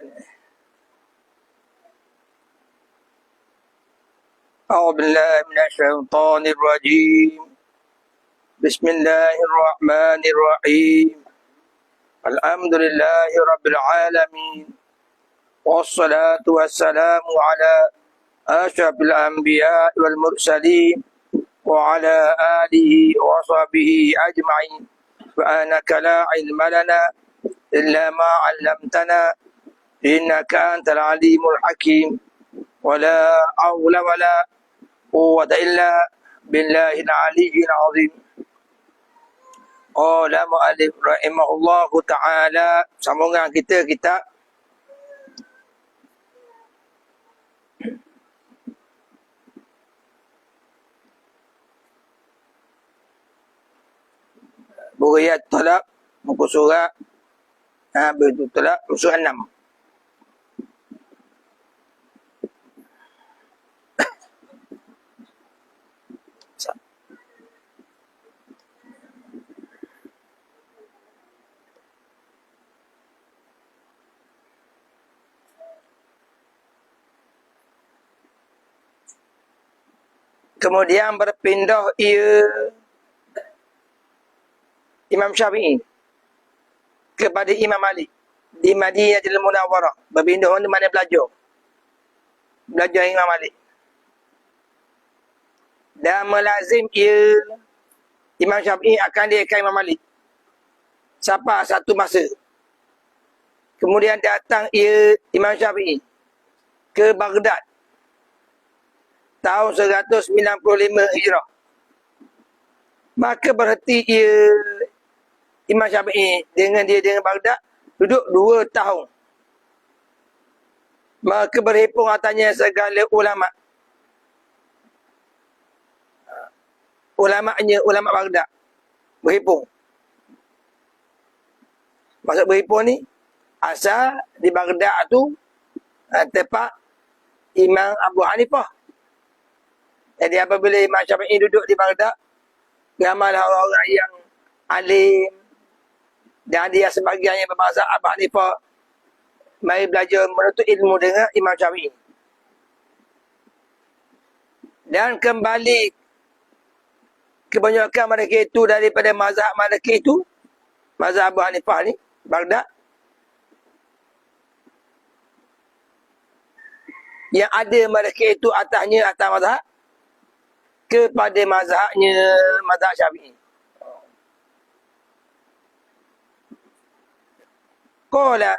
أعوذ بالله من الشيطان الرجيم. بسم الله الرحمن الرحيم. الحمد لله رب العالمين. والصلاة والسلام على أشرف الأنبياء والمرسلين وعلى آله وصحبه أجمعين. سبحانك لا علم لنا إلا ما علمتنا إنك أنت العليم الحكيم ولا حول ولا قوة إلا بالله العلي العظيم قال مؤلف رحمه الله تعالى sambungan kita kita Buriyat talak muka surat ha, betul talak surat 6 Kemudian berpindah ia Imam Syafi'i kepada Imam Ali di Madinatul Munawwarah. Berpindah di mana belajar. Belajar Imam Ali. Dan melazim ia Imam Syafi'i akan diikai Imam Ali. Siapa satu masa. Kemudian datang ia Imam Syafi'i ke Baghdad tahun 195 Hijrah. Maka berhenti ia Imam Syafi'i dengan dia dengan Baghdad duduk dua tahun. Maka berhimpun atasnya segala ulama. Ulama'nya ulama Baghdad. Berhimpun. Maksud berhimpun ni asal di Baghdad tu eh, tempat Imam Abu Hanifah jadi apabila Imam Syafi'i duduk di Baghdad, ramailah orang-orang yang alim dan dia sebagian yang berbahasa Abah Hanifah mari belajar menuntut ilmu dengan Imam Syafi'i. Dan kembali kebanyakan mereka itu daripada mazhab mereka itu, mazhab Abu Hanifah ni, Baghdad, yang ada mereka itu atasnya atas mazhab kepada mazhabnya mazhab syafi'i. Kola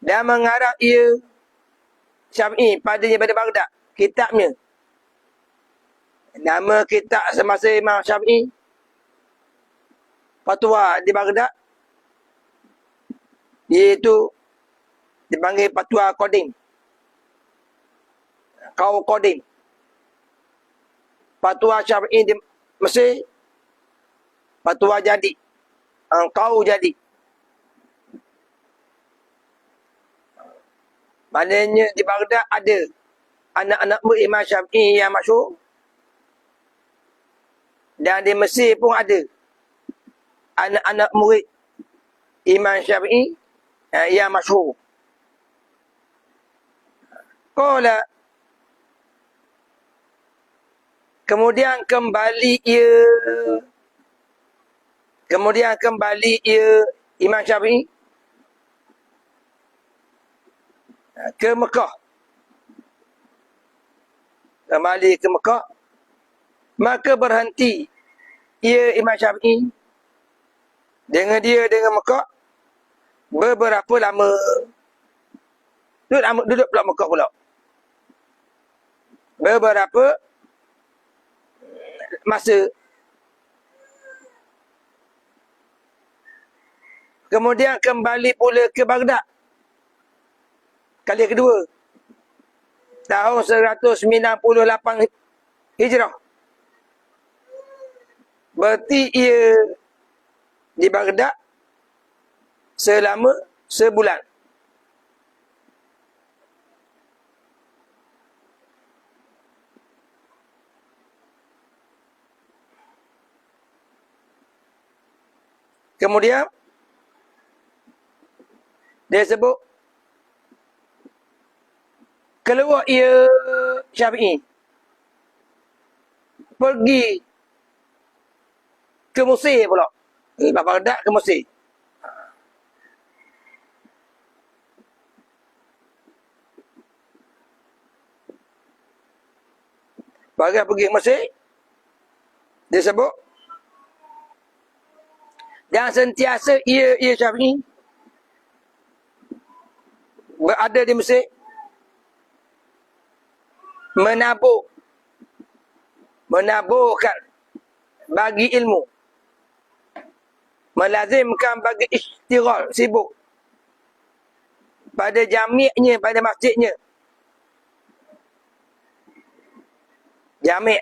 dan mengarah ia syafi'i padanya pada Baghdad. Kitabnya. Nama kitab semasa Imam Syafi'i. Fatwa di Baghdad. Iaitu dipanggil Fatwa Kodim. Kau Kodim fatwa syar'i di Mesir fatwa jadi. Engkau jadi. Maknanya di Baghdad ada anak-anak murid Imam Syafi'i yang masuk dan di Mesir pun ada anak-anak murid Imam Syafi'i eh, yang masuk. Qala Kemudian kembali ia Kemudian kembali ia Imam Syafi'i ke Mekah. Kembali ke Mekah. Maka berhenti ia Imam Syafi'i dengan dia dengan Mekah beberapa lama. Duduk, duduk pula Mekah pula. Beberapa masa. Kemudian kembali pula ke Baghdad. Kali kedua. Tahun 198 Hijrah. Berarti ia di Baghdad selama sebulan Kemudian Dia sebut keluar ia Syafi'i pergi ke Mesir pula. Eh, Baghdad ke Mesir. Bagi pergi ke Mesir, dia sebut, dan sentiasa ia, ia Syafi'i. Berada di Mesir, menabur, menaburkan bagi ilmu, melazimkan bagi istighal, sibuk, pada jami'nya, pada masjidnya, Jami'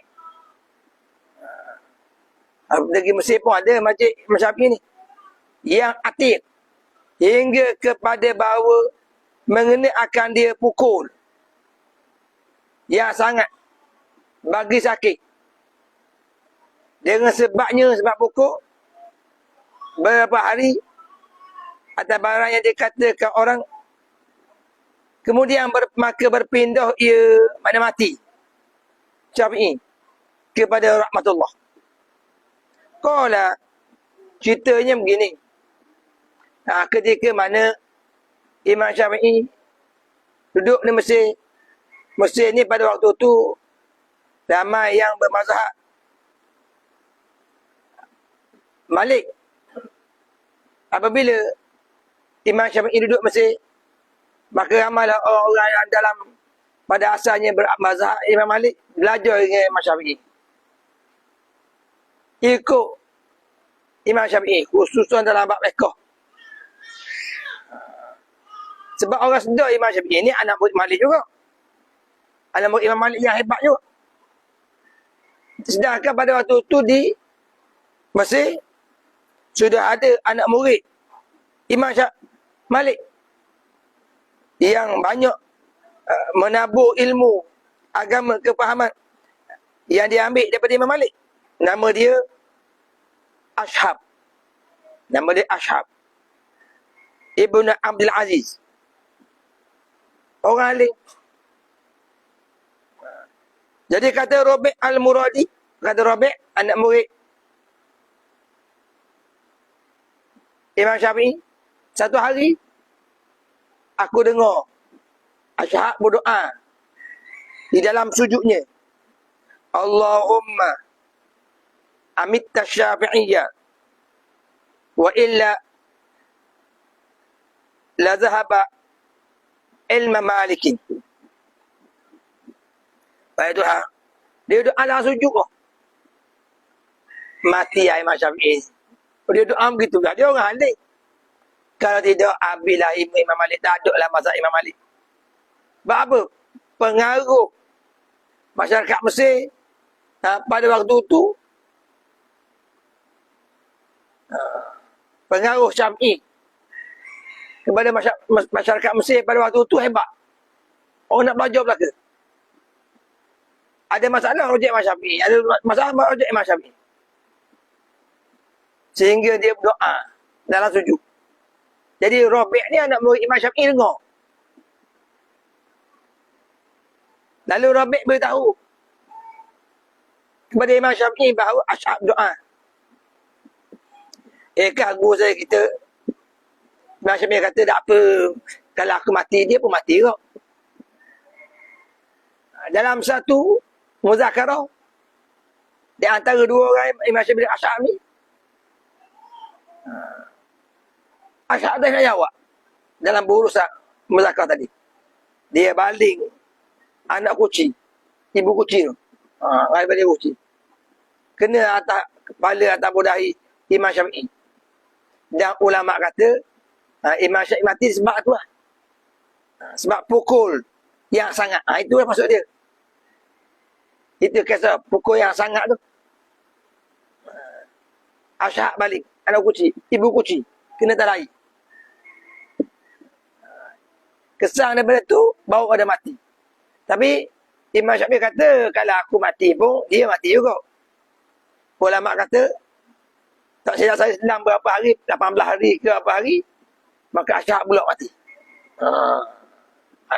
Lagi Mesir pun ada masjid Masyafi ni. Yang atik. Hingga kepada bahawa Mengenai akan dia pukul. Yang sangat. Bagi sakit. Dengan sebabnya Sebab pukul Beberapa hari Atas barang yang dikatakan orang Kemudian ber, maka berpindah ia mana mati. Syafi'i. Kepada rahmatullah. Qala ceritanya begini. Nah, ketika mana Imam Syafi'i duduk di Mesir. Mesir ni pada waktu tu ramai yang bermazhab Malik. Apabila Imam Syafi'i duduk Mesir, maka ramailah orang-orang yang dalam pada asalnya bermazhab Imam Malik belajar dengan Imam Syafi'i. Ikut Imam Syafi'i khususnya dalam bab fiqh. Sebab orang sedar Imam Syafi'i ini anak murid Malik juga. Anak murid Imam Malik yang hebat juga. Sedangkan pada waktu itu di Mesir sudah ada anak murid Imam Syafi'i Malik yang banyak Uh, menabur ilmu agama kepahaman yang diambil daripada Imam Malik. Nama dia Ashab. Nama dia Ashab. Ibn Abdul Aziz. Orang alim. Jadi kata Rabi' Al-Muradi. Kata Rabi' anak murid. Imam Syafi'i. Satu hari. Aku dengar Asyhad berdoa di dalam sujudnya. Allahumma amit syafi'iyya wa illa la zahaba ilma malikin. Baik doa. Dia doa dalam sujud. Oh. Mati ya Imam Syafi'i. Dia doa begitu lah. Dia orang alik. Kalau tidak, abilah Imam Malik. Tak ada lah masa Imam Malik. Sebab apa? Pengaruh masyarakat Mesir ha, pada waktu itu ha, pengaruh Syam'i kepada masyarakat Mesir pada waktu itu hebat. Orang nak belajar belaka. Ada masalah rojek Imam Syafi'i. Ada masalah rojek Imam Syafi'i. Sehingga dia berdoa dalam sujud. Jadi Rabi' ni anak murid Imam Syafi'i dengar. Lalu Rabi' beritahu kepada Imam Syafi'i bahawa asyab doa. Eh kagu saya kita Imam Syafi'i kata tak apa kalau aku mati dia pun mati kok. Dalam satu muzakarah di antara dua orang Imam Syafi'i dan Asyab ni Asyab dah nak jawab dalam berusaha muzakarah tadi. Dia baling anak kucing. Ibu kucing tu. Ha, rai balik kucing. Kena atas kepala atas bodahi Imam Syafi'i. Dan ulama kata ha, Imam Syafi'i mati sebab tu lah. Ha, sebab pukul yang sangat. Ha, itu lah maksud dia. Itu kisah pukul yang sangat tu. Ha, Asyak balik. Anak kucing. Ibu kucing. Kena lari. Ha, Kesang daripada tu, bawa pada mati. Tapi Imam Syafi'i kata kalau aku mati pun dia mati juga. Ulama kata tak silap saya selang berapa hari, 18 hari ke berapa hari, Maka Ashab pula mati. Ha.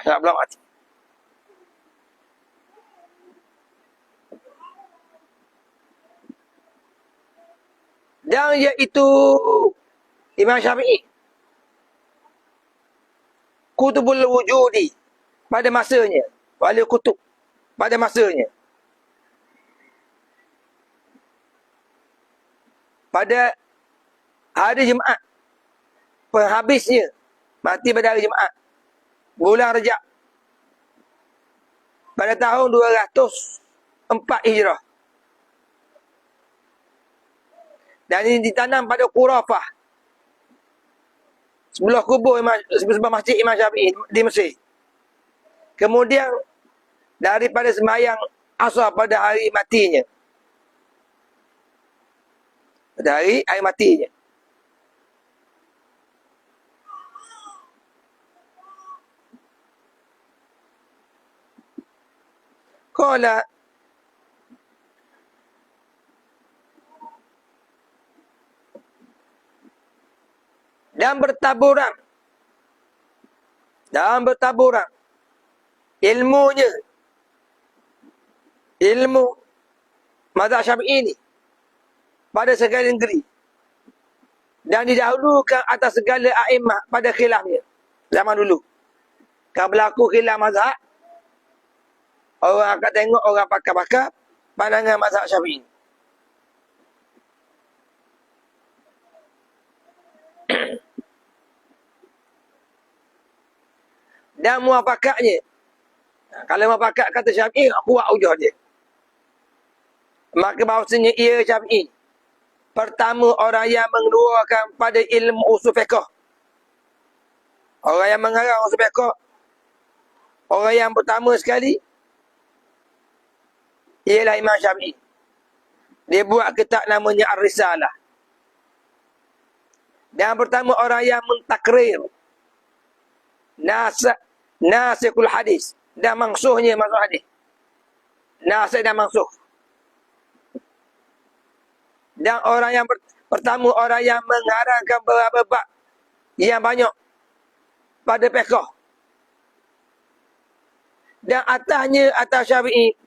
Ashab pula mati. Dan iaitu Imam Syafi'i. Kutubul wujudi pada masanya. Wali kutub pada masanya. Pada hari Jumaat. Penghabisnya mati pada hari Jumaat. Bulan Rejab. Pada tahun 204 Hijrah. Dan ini ditanam pada Qurafah sebelah kubur sebelah masjid Imam Syafi'i di Mesir. Kemudian daripada semayang asal pada hari matinya pada hari hari matinya Qala dan bertaburan. Dan bertaburan. Ilmunya ilmu. Mazhab syafi'i ini pada segala negeri dan didahulukan atas segala a'imah pada khilafnya zaman dulu kalau berlaku khilaf mazhab Orang akan tengok orang pakar-pakar pandangan mazhab syafi'i. Dan muafakatnya. Kalau muafakat kata syafi'i, kuat ujah dia. Maka bahawasanya ia syafi'i. Pertama orang yang mengeluarkan pada ilmu usul fiqh. Orang yang mengarang usul fiqh. Orang yang pertama sekali ialah Imam Syafi'i. Dia buat kitab namanya Ar-Risalah. Dan pertama orang yang mentakrir nas nasikul hadis dan mangsuhnya masuk hadis. Nasik dan mangsuh. Dan orang yang pertama orang yang mengarangkan beberapa bab yang banyak pada pekoh. Dan atasnya atas Syafi'i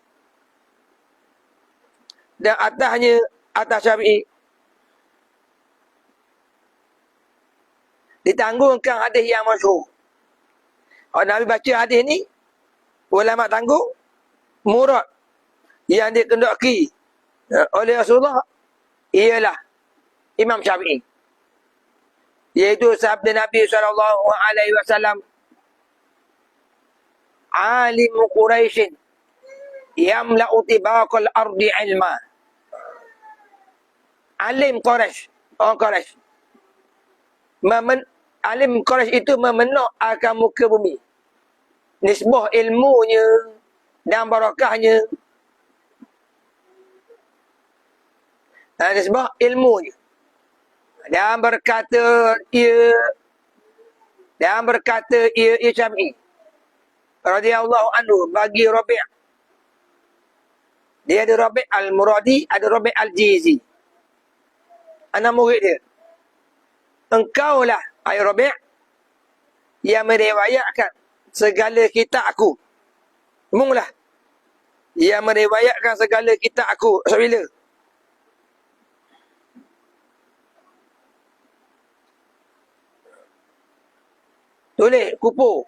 dan atasnya atas syafi'i. Ditanggungkan hadis yang masyhur. Kalau Nabi baca hadis ni, ulama tanggung, murad yang dikendaki eh, oleh Rasulullah ialah Imam Syafi'i. Iaitu sabda Nabi SAW Alim Quraishin Yamla'u tibaqal ardi ilmah alim Quraisy, orang Quraisy. Memen, alim Quraisy itu memenuk akan muka bumi. Nisbah ilmunya dan barakahnya. Dan nisbah ilmunya. Dan berkata ia dan berkata ia ia Syafi'i radhiyallahu anhu bagi Rabi' dia ada Rabi' al-Muradi ada Rabi' al-Jizi anak murid dia. Engkaulah, ayah Rabi' yang merewayatkan segala kitab aku. Munglah. Yang merewayatkan segala kitab aku. So, Tulis, kupu.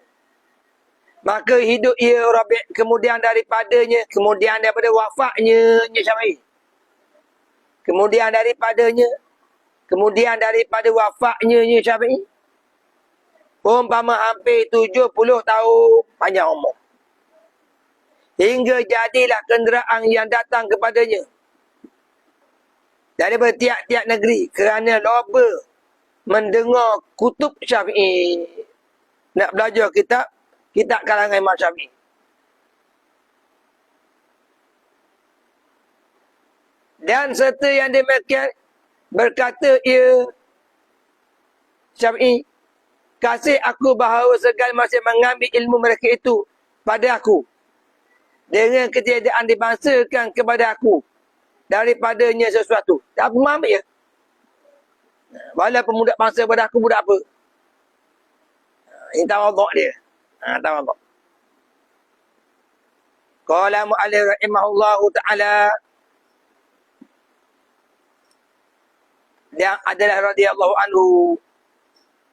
Maka hidup ia Rabi' kemudian daripadanya, kemudian daripada wafatnya, Nyesyabai. Kemudian daripadanya, Kemudian daripada wafatnya Nyi Syafi'i. Umpama hampir 70 tahun panjang umur. Hingga jadilah kenderaan yang datang kepadanya. Daripada tiap-tiap negeri. Kerana loba mendengar kutub Syafi'i. Nak belajar kitab. Kitab kalangan Imam Syafi'i. Dan serta yang demikian Berkata ia Syafi'i Kasih aku bahawa segala masih mengambil ilmu mereka itu pada aku. Dengan ketiadaan dibangsakan kepada aku. Daripadanya sesuatu. Tak apa mengambil ya. Walaupun budak bangsa pada aku budak apa. Ini tawaduk dia. Ha, tawaduk. Qala mu'alif rahimahullahu ta'ala Dia adalah radhiyallahu anhu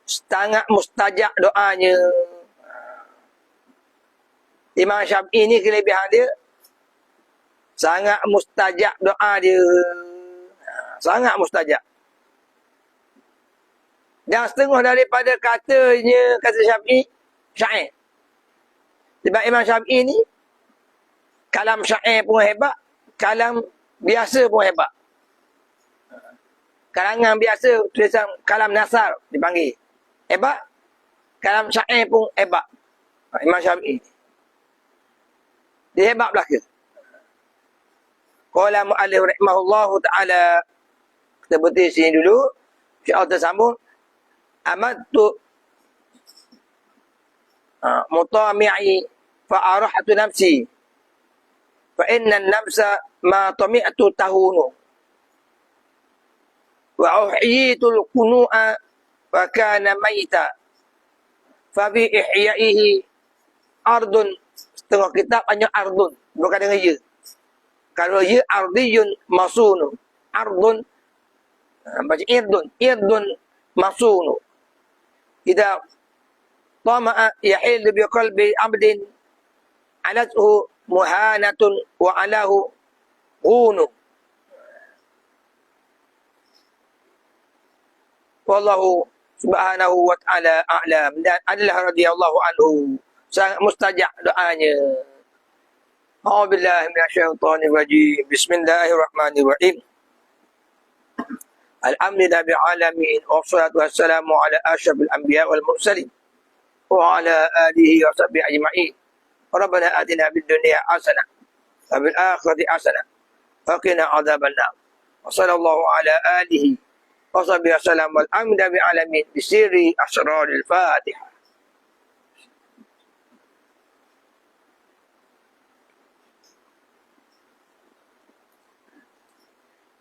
sangat mustajab doanya. Imam Syafi'i ni kelebihan dia sangat mustajab doa dia. Sangat mustajab. Dan setengah daripada katanya kata Syafi'i syair. Sebab Imam Syafi'i ni kalam syair pun hebat, kalam biasa pun hebat. Kalangan biasa tulisan kalam nasar dipanggil. Hebat. Kalam syair pun hebat. Imam Syafi'i. Dia hebat belaka. Qala mu'alif rahimahullahu ta'ala. Kita berhenti sini dulu. InsyaAllah tersambung amattu ha, mutami'i fa arahatu nafsi. Fa inna nafsa ma tami'tu tahunu. Wa uhyitu kunu'a wa kana mayta fa bi ihya'ihi ardun. Setengah kitab hanya ardun bukan dengan ya. Kalau ya ardiyun masunu. Ardun ha, macam irdun. Irdun masunu. إذا طمع يحل بقلب عبد علته مهانة وعلاه غون. والله سبحانه وتعالى أعلم. دان الله رضي الله عنه مستجع دعاني أعوذ بالله من الشيطان الرجيم. بسم الله الرحمن الرحيم. الأمن بعالمين والصلاة والسلام على أشرف الأنبياء والمرسلين وعلى آله وصحبه أجمعين. ربنا آتنا في الدنيا حسنة وفي الآخرة حسنة وقنا عذاب النار. وصلى الله على آله وصحبه وسلم. والحمد بعالمين بسر أسرار الفاتحة.